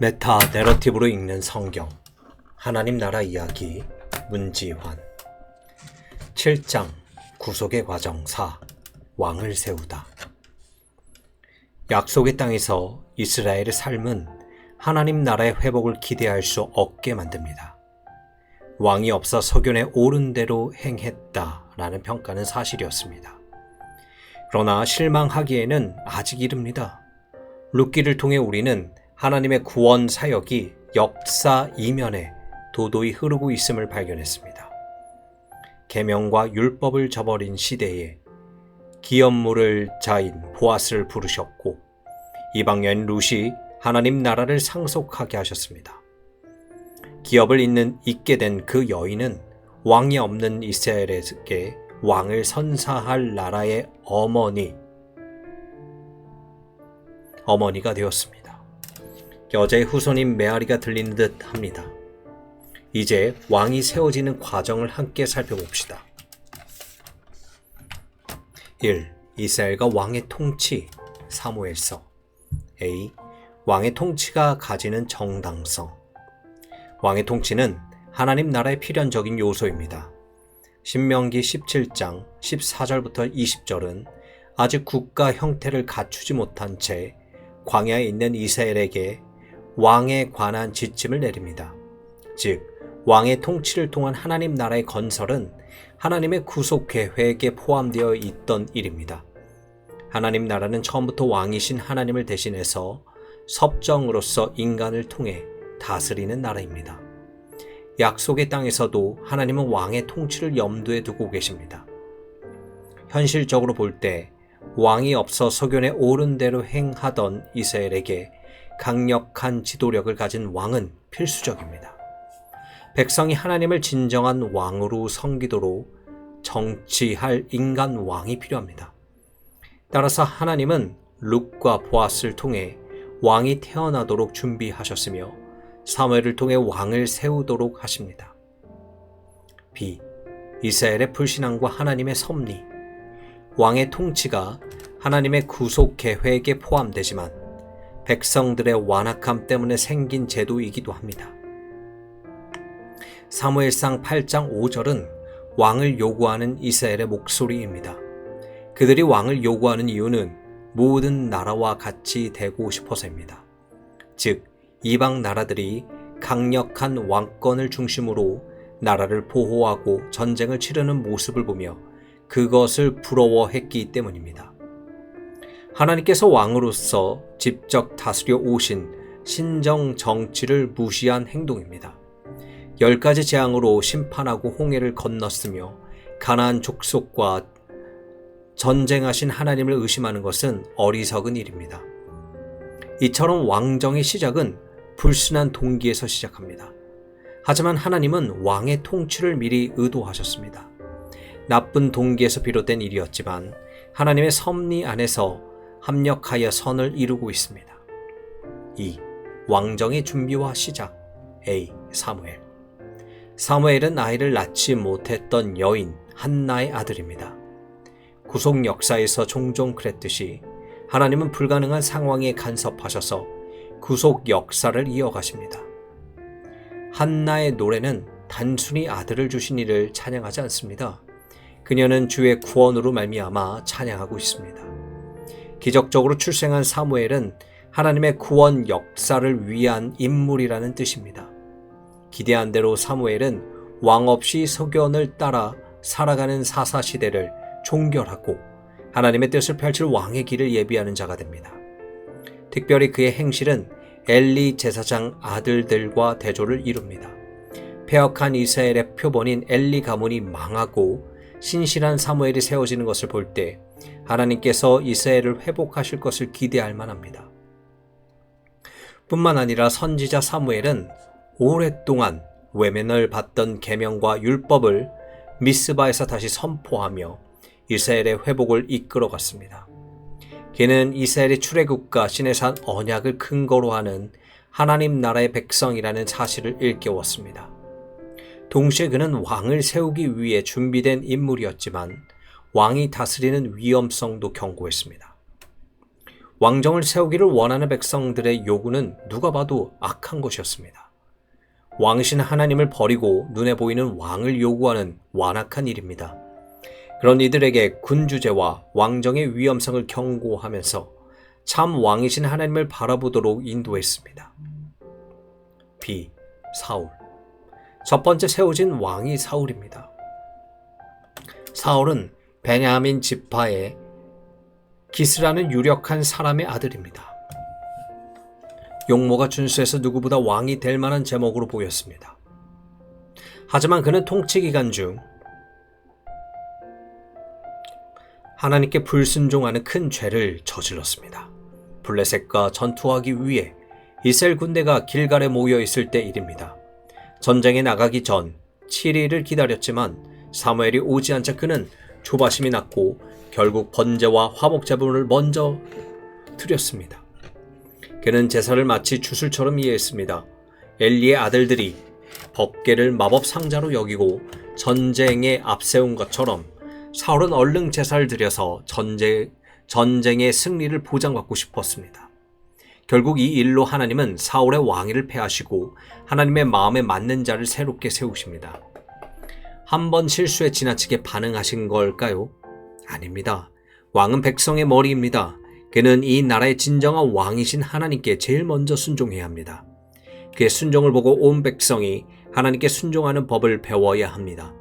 메타 내러티브로 읽는 성경 하나님 나라 이야기 문지환 7장 구속의 과정 4 왕을 세우다 약속의 땅에서 이스라엘의 삶은 하나님 나라의 회복을 기대할 수 없게 만듭니다. 왕이 없어 서견에 옳은 대로 행했다라는 평가는 사실이었습니다. 그러나 실망하기에는 아직 이릅니다. 룻기를 통해 우리는 하나님의 구원 사역이 역사 이면에 도도히 흐르고 있음을 발견했습니다. 계명과 율법을 저버린 시대에 기업물을 자인 보아스를 부르셨고 이방 여인 룻이 하나님 나라를 상속하게 하셨습니다. 기업을 잇는 있게 된 그 여인은 왕이 없는 이스라엘에게 왕을 선사할 나라의 어머니 어머니가 되었습니다. 여자의 후손인 메아리가 들리는 듯 합니다. 이제 왕이 세워지는 과정을 함께 살펴봅시다. 1. 이스라엘과 왕의 통치 사무엘서 A. 왕의 통치가 가지는 정당성 왕의 통치는 하나님 나라의 필연적인 요소입니다. 신명기 17장 14절부터 20절은 아직 국가 형태를 갖추지 못한 채 광야에 있는 이스라엘에게 왕에 관한 지침을 내립니다. 즉, 왕의 통치를 통한 하나님 나라의 건설은 하나님의 구속 계획에 포함되어 있던 일입니다. 하나님 나라는 처음부터 왕이신 하나님을 대신해서 섭정으로서 인간을 통해 다스리는 나라입니다. 약속의 땅에서도 하나님은 왕의 통치를 염두에 두고 계십니다. 현실적으로 볼 때 왕이 없어 서견에 옳은 대로 행하던 이스라엘에게 강력한 지도력을 가진 왕은 필수적입니다. 백성이 하나님을 진정한 왕으로 섬기도록 정치할 인간 왕이 필요합니다. 따라서 하나님은 룩과 보아스를 통해 왕이 태어나도록 준비하셨으며 사무엘을 통해 왕을 세우도록 하십니다. B. 이스라엘의 불신앙과 하나님의 섭리 왕의 통치가 하나님의 구속 계획에 포함되지만 백성들의 완악함 때문에 생긴 제도이기도 합니다. 사무엘상 8장 5절은 왕을 요구하는 이스라엘의 목소리입니다. 그들이 왕을 요구하는 이유는 모든 나라와 같이 되고 싶어서입니다. 즉, 이방 나라들이 강력한 왕권을 중심으로 나라를 보호하고 전쟁을 치르는 모습을 보며 그것을 부러워했기 때문입니다. 하나님께서 왕으로서 직접 다스려 오신 신정 정치를 무시한 행동입니다. 열 가지 재앙으로 심판하고 홍해를 건넜으며 가나안 족속과 전쟁하신 하나님을 의심하는 것은 어리석은 일입니다. 이처럼 왕정의 시작은 불순한 동기에서 시작합니다. 하지만 하나님은 왕의 통치를 미리 의도하셨습니다. 나쁜 동기에서 비롯된 일이었지만 하나님의 섭리 안에서 합력하여 선을 이루고 있습니다. 2. 왕정의 준비와 시작 A. 사무엘 사무엘은 아이를 낳지 못했던 여인 한나의 아들입니다. 구속 역사에서 종종 그랬듯이 하나님은 불가능한 상황에 간섭하셔서 구속 역사를 이어가십니다. 한나의 노래는 단순히 아들을 주신 이를 찬양하지 않습니다. 그녀는 주의 구원으로 말미암아 찬양하고 있습니다. 기적적으로 출생한 사무엘은 하나님의 구원 역사를 위한 인물이라는 뜻입니다. 기대한 대로 사무엘은 왕 없이 소견을 따라 살아가는 사사 시대를 종결하고 하나님의 뜻을 펼칠 왕의 길을 예비하는 자가 됩니다. 특별히 그의 행실은 엘리 제사장 아들들과 대조를 이룹니다. 폐역한 이스라엘의 표본인 엘리 가문이 망하고 신실한 사무엘이 세워지는 것을 볼 때 하나님께서 이스라엘을 회복하실 것을 기대할 만합니다. 뿐만 아니라 선지자 사무엘은 오랫동안 외면을 받던 계명과 율법을 미스바에서 다시 선포하며 이스라엘의 회복을 이끌어갔습니다. 그는 이스라엘의 출애굽과 신해산 언약을 근거로 하는 하나님 나라의 백성이라는 사실을 일깨웠습니다. 동시에 그는 왕을 세우기 위해 준비된 인물이었지만 왕이 다스리는 위험성도 경고했습니다. 왕정을 세우기를 원하는 백성들의 요구는 누가 봐도 악한 것이었습니다. 왕이신 하나님을 버리고 눈에 보이는 왕을 요구하는 완악한 일입니다. 그런 이들에게 군주제와 왕정의 위험성을 경고하면서 참 왕이신 하나님을 바라보도록 인도했습니다. B. 사울 첫 번째 세워진 왕이 사울입니다. 사울은 베냐민 지파의 기스라는 유력한 사람의 아들입니다. 용모가 준수해서 누구보다 왕이 될 만한 제목으로 보였습니다. 하지만 그는 통치 기간 중 하나님께 불순종하는 큰 죄를 저질렀습니다. 블레셋과 전투하기 위해 이스라엘 군대가 길갈에 모여 있을 때 일입니다. 전쟁에 나가기 전 7일을 기다렸지만 사무엘이 오지 않자 그는 조바심이 났고 결국 번제와 화목 제물을 먼저 드렸습니다. 그는 제사를 마치 주술처럼 이해했습니다. 엘리의 아들들이 법계를 마법 상자로 여기고 전쟁에 앞세운 것처럼 사울은 얼른 제사를 드려서 전쟁, 전쟁의 승리를 보장받고 싶었습니다. 결국 이 일로 하나님은 사울의 왕위를 패하시고 하나님의 마음에 맞는 자를 새롭게 세우십니다. 한 번 실수에 지나치게 반응하신 걸까요? 아닙니다. 왕은 백성의 머리입니다. 그는 이 나라의 진정한 왕이신 하나님께 제일 먼저 순종해야 합니다. 그의 순종을 보고 온 백성이 하나님께 순종하는 법을 배워야 합니다.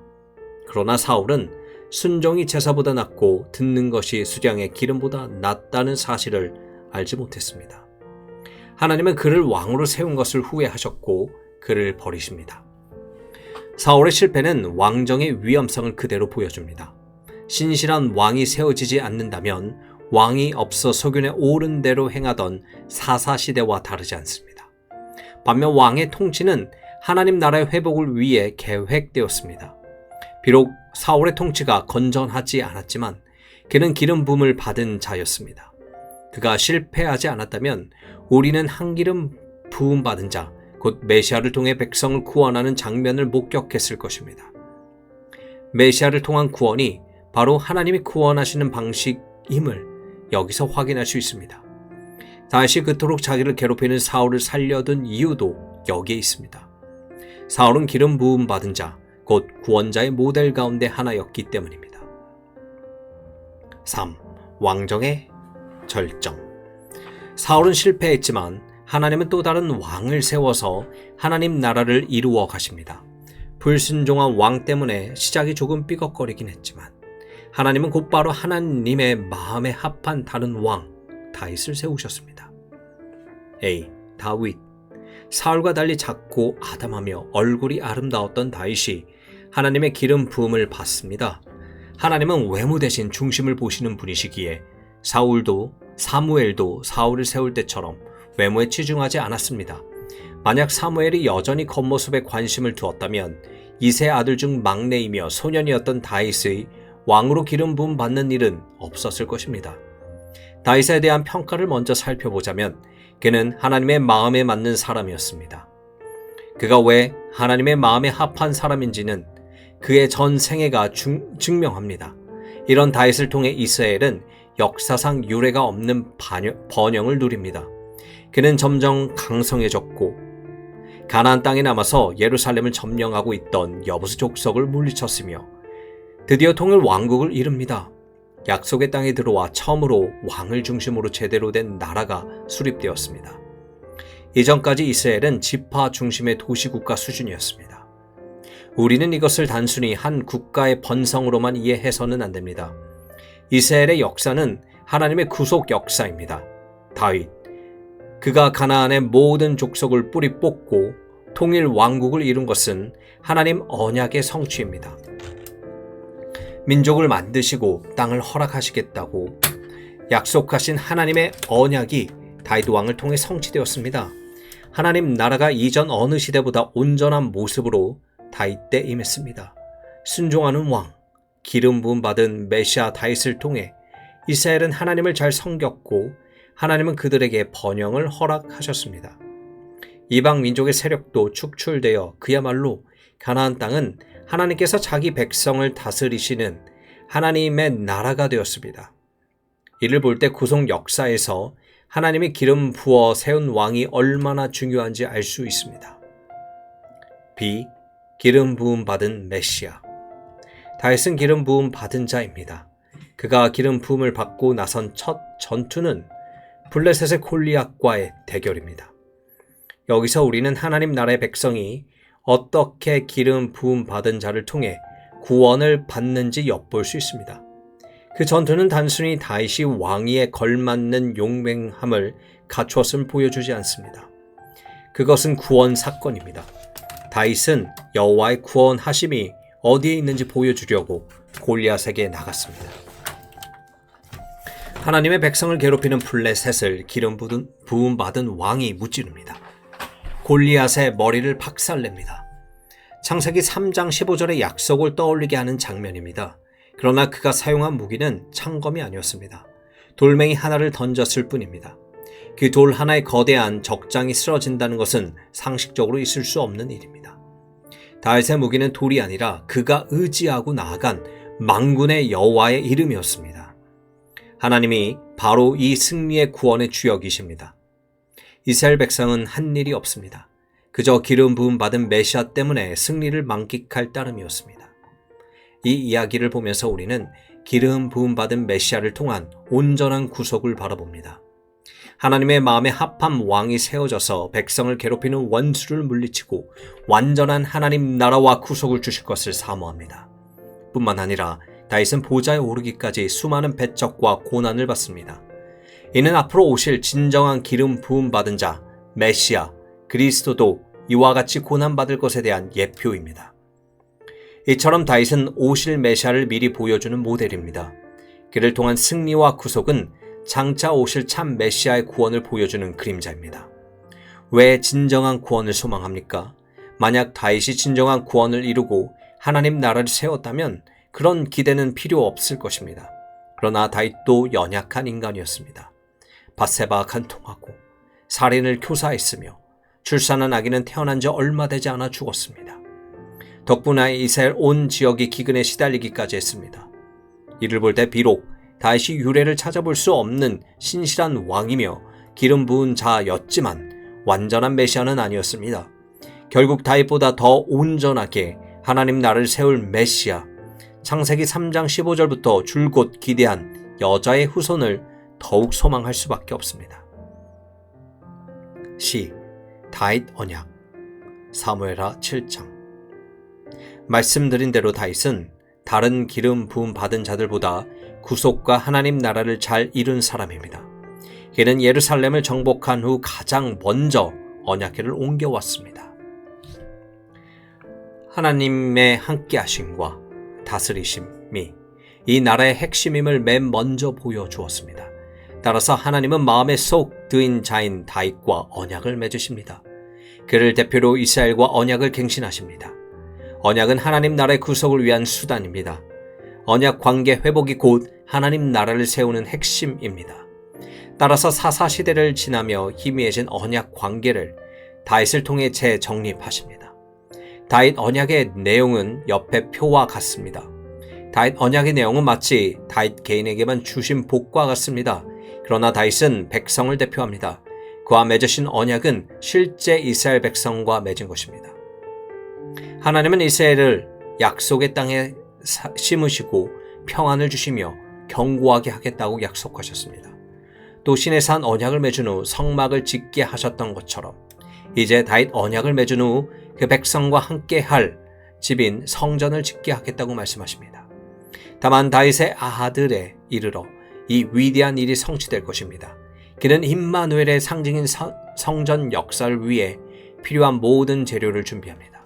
그러나 사울은 순종이 제사보다 낫고 듣는 것이 수량의 기름보다 낫다는 사실을 알지 못했습니다. 하나님은 그를 왕으로 세운 것을 후회하셨고 그를 버리십니다. 사울의 실패는 왕정의 위험성을 그대로 보여줍니다. 신실한 왕이 세워지지 않는다면 왕이 없어 소견에 옳은 대로 행하던 사사시대와 다르지 않습니다. 반면 왕의 통치는 하나님 나라의 회복을 위해 계획되었습니다. 비록 사울의 통치가 건전하지 않았지만 그는 기름 부음을 받은 자였습니다. 그가 실패하지 않았다면 우리는 한 기름 부음 받은 자, 곧 메시아를 통해 백성을 구원하는 장면을 목격했을 것입니다. 메시아를 통한 구원이 바로 하나님이 구원하시는 방식임을 여기서 확인할 수 있습니다. 다시 그토록 자기를 괴롭히는 사울을 살려둔 이유도 여기에 있습니다. 사울은 기름 부음 받은 자, 곧 구원자의 모델 가운데 하나였기 때문입니다. 3. 왕정의 절정. 사울은 실패했지만 하나님은 또 다른 왕을 세워서 하나님 나라를 이루어 가십니다. 불순종한 왕 때문에 시작이 조금 삐걱거리긴 했지만 하나님은 곧바로 하나님의 마음에 합한 다른 왕 다윗을 세우셨습니다. A. 다윗 사울과 달리 작고 아담하며 얼굴이 아름다웠던 다윗이 하나님의 기름 부음을 받습니다. 하나님은 외모 대신 중심을 보시는 분이시기에 사울도 사무엘도 사울을 세울 때처럼 외모에 치중하지 않았습니다. 만약 사무엘이 여전히 겉모습에 관심을 두었다면 이세 아들 중 막내이며 소년이었던 다윗의 왕으로 기름 부음 받는 일은 없었을 것입니다. 다윗에 대한 평가를 먼저 살펴보자면 그는 하나님의 마음에 맞는 사람이었습니다. 그가 왜 하나님의 마음에 합한 사람인지는 그의 전 생애가 중, 증명합니다. 이런 다윗을 통해 이스라엘은 역사상 유례가 없는 번영을 누립니다. 그는 점점 강성해졌고 가나안 땅에 남아서 예루살렘을 점령하고 있던 여부스 족속을 물리쳤으며 드디어 통일 왕국을 이룹니다. 약속의 땅에 들어와 처음으로 왕을 중심으로 제대로 된 나라가 수립되었습니다. 이전까지 이스라엘은 지파 중심의 도시국가 수준이었습니다. 우리는 이것을 단순히 한 국가의 번성으로만 이해해서는 안 됩니다. 이스라엘의 역사는 하나님의 구속 역사입니다. 다윗, 그가 가나안의 모든 족속을 뿌리 뽑고 통일 왕국을 이룬 것은 하나님 언약의 성취입니다. 민족을 만드시고 땅을 허락하시겠다고 약속하신 하나님의 언약이 다윗 왕을 통해 성취되었습니다. 하나님 나라가 이전 어느 시대보다 온전한 모습으로 다윗 때 임했습니다. 순종하는 왕, 기름 부음 받은 메시아 다윗을 통해 이스라엘은 하나님을 잘 섬겼고 하나님은 그들에게 번영을 허락하셨습니다. 이방 민족의 세력도 축출되어 그야말로 가나안 땅은 하나님께서 자기 백성을 다스리시는 하나님의 나라가 되었습니다. 이를 볼 때 구속 역사에서 하나님이 기름 부어 세운 왕이 얼마나 중요한지 알 수 있습니다. B. 기름 부음 받은 메시아. 다윗은 기름 부음 받은 자입니다. 그가 기름 부음을 받고 나선 첫 전투는 블레셋의 골리앗과의 대결입니다. 여기서 우리는 하나님 나라의 백성이 어떻게 기름 부음 받은 자를 통해 구원을 받는지 엿볼 수 있습니다. 그 전투는 단순히 다윗이 왕위에 걸맞는 용맹함을 갖추었음을 보여주지 않습니다. 그것은 구원 사건입니다. 다윗은 여호와의 구원하심이 어디에 있는지 보여주려고 골리앗에게 나갔습니다. 하나님의 백성을 괴롭히는 블레셋을 기름 부음 받은 왕이 무찌릅니다. 골리앗의 머리를 박살냅니다. 창세기 3장 15절의 약속을 떠올리게 하는 장면입니다. 그러나 그가 사용한 무기는 창검이 아니었습니다. 돌멩이 하나를 던졌을 뿐입니다. 그 돌 하나에 거대한 적장이 쓰러진다는 것은 상식적으로 있을 수 없는 일입니다. 다윗의 무기는 돌이 아니라 그가 의지하고 나아간 망군의 여호와의 이름이었습니다. 하나님이 바로 이 승리의 구원의 주역이십니다. 이스라엘 백성은 한 일이 없습니다. 그저 기름 부음 받은 메시아 때문에 승리를 만끽할 따름이었습니다. 이 이야기를 보면서 우리는 기름 부음 받은 메시아를 통한 온전한 구속을 바라봅니다. 하나님의 마음에 합한 왕이 세워져서 백성을 괴롭히는 원수를 물리치고 완전한 하나님 나라와 구속을 주실 것을 사모합니다. 뿐만 아니라 다윗은 보좌에 오르기까지 수많은 배척과 고난을 받습니다. 이는 앞으로 오실 진정한 기름 부음 받은 자 메시아 그리스도도 이와 같이 고난 받을 것에 대한 예표입니다. 이처럼 다윗은 오실 메시아를 미리 보여주는 모델입니다. 그를 통한 승리와 구속은 장차 오실 참 메시아의 구원을 보여주는 그림자입니다. 왜 진정한 구원을 소망합니까? 만약 다윗이 진정한 구원을 이루고 하나님 나라를 세웠다면 그런 기대는 필요 없을 것입니다. 그러나 다윗도 연약한 인간이었습니다. 바세바 간통하고 살인을 교사했으며 출산한 아기는 태어난 지 얼마 되지 않아 죽었습니다. 덕분에 이스라엘 온 지역이 기근에 시달리기까지 했습니다. 이를 볼 때 비록 다시 유래를 찾아볼 수 없는 신실한 왕이며 기름 부은 자였지만 완전한 메시아는 아니었습니다. 결국 다윗보다 더 온전하게 하나님 나를 세울 메시아, 창세기 3장 15절부터 줄곧 기대한 여자의 후손을 더욱 소망할 수밖에 없습니다. 시 다윗 언약 사무엘하 7장 말씀드린 대로 다윗은 다른 기름 부음 받은 자들보다 구속과 하나님 나라를 잘 이룬 사람입니다. 그는 예루살렘을 정복한 후 가장 먼저 언약궤를 옮겨왔습니다. 하나님의 함께 하심과 다스리심이 이 나라의 핵심임을 맨 먼저 보여주었습니다. 따라서 하나님은 마음에 쏙 드인 자인 다윗과 언약을 맺으십니다. 그를 대표로 이스라엘과 언약을 갱신하십니다. 언약은 하나님 나라의 구속을 위한 수단입니다. 언약 관계 회복이 곧 하나님 나라를 세우는 핵심입니다. 따라서 사사 시대를 지나며 희미해진 언약 관계를 다윗을 통해 재정립하십니다. 다윗 언약의 내용은 옆에 표와 같습니다. 다윗 언약의 내용은 마치 다윗 개인에게만 주신 복과 같습니다. 그러나 다윗은 백성을 대표합니다. 그와 맺으신 언약은 실제 이스라엘 백성과 맺은 것입니다. 하나님은 이스라엘을 약속의 땅에 심으시고 평안을 주시며 견고하게 하겠다고 약속하셨습니다. 또 신의 산 언약을 맺은 후 성막을 짓게 하셨던 것처럼 이제 다윗 언약을 맺은 후 그 백성과 함께 할 집인 성전을 짓게 하겠다고 말씀하십니다. 다만 다윗의 아들에 이르러 이 위대한 일이 성취될 것입니다. 그는 임마누엘의 상징인 성전 역사를 위해 필요한 모든 재료를 준비합니다.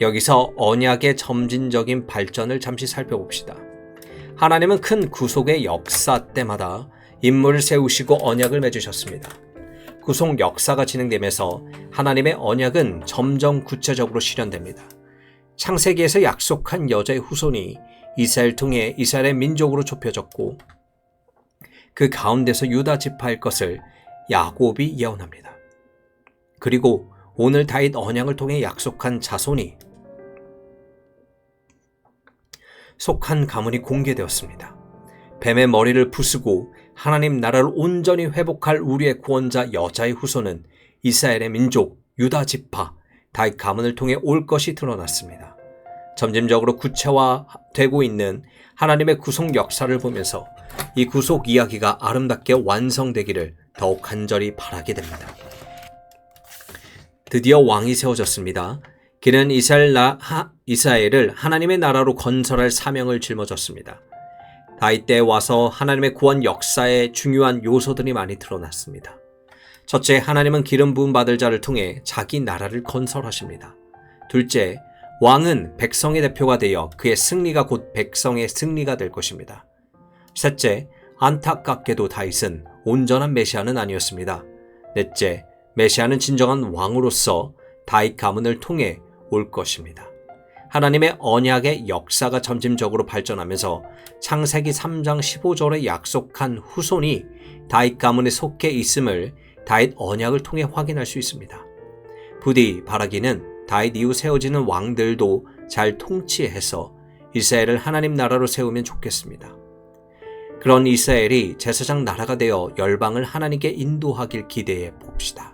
여기서 언약의 점진적인 발전을 잠시 살펴봅시다. 하나님은 큰 구속의 역사 때마다 인물을 세우시고 언약을 맺으셨습니다. 구속 역사가 진행되면서 하나님의 언약은 점점 구체적으로 실현됩니다. 창세기에서 약속한 여자의 후손이 이스라엘 통해 이스라엘의 민족으로 좁혀졌고 그 가운데서 유다 지파일 것을 야곱이 예언합니다. 그리고 오늘 다윗 언약을 통해 약속한 자손이 속한 가문이 공개되었습니다. 뱀의 머리를 부수고 하나님 나라를 온전히 회복할 우리의 구원자 여자의 후손은 이스라엘의 민족 유다 지파 다윗 가문을 통해 올 것이 드러났습니다. 점진적으로 구체화되고 있는 하나님의 구속 역사를 보면서 이 구속 이야기가 아름답게 완성되기를 더욱 간절히 바라게 됩니다. 드디어 왕이 세워졌습니다. 그는 이스라엘 나, 하, 이스라엘을 하나님의 나라로 건설할 사명을 짊어졌습니다. 다윗 때에 와서 하나님의 구원 역사에 중요한 요소들이 많이 드러났습니다. 첫째, 하나님은 기름 부음 받을 자를 통해 자기 나라를 건설하십니다. 둘째, 왕은 백성의 대표가 되어 그의 승리가 곧 백성의 승리가 될 것입니다. 셋째, 안타깝게도 다윗은 온전한 메시아는 아니었습니다. 넷째, 메시아는 진정한 왕으로서 다윗 가문을 통해 올 것입니다. 하나님의 언약의 역사가 점진적으로 발전하면서 창세기 3장 15절에 약속한 후손이 다윗 가문에 속해 있음을 다윗 언약을 통해 확인할 수 있습니다. 부디 바라기는 다윗 이후 세워지는 왕들도 잘 통치해서 이스라엘을 하나님 나라로 세우면 좋겠습니다. 그런 이스라엘이 제사장 나라가 되어 열방을 하나님께 인도하길 기대해 봅시다.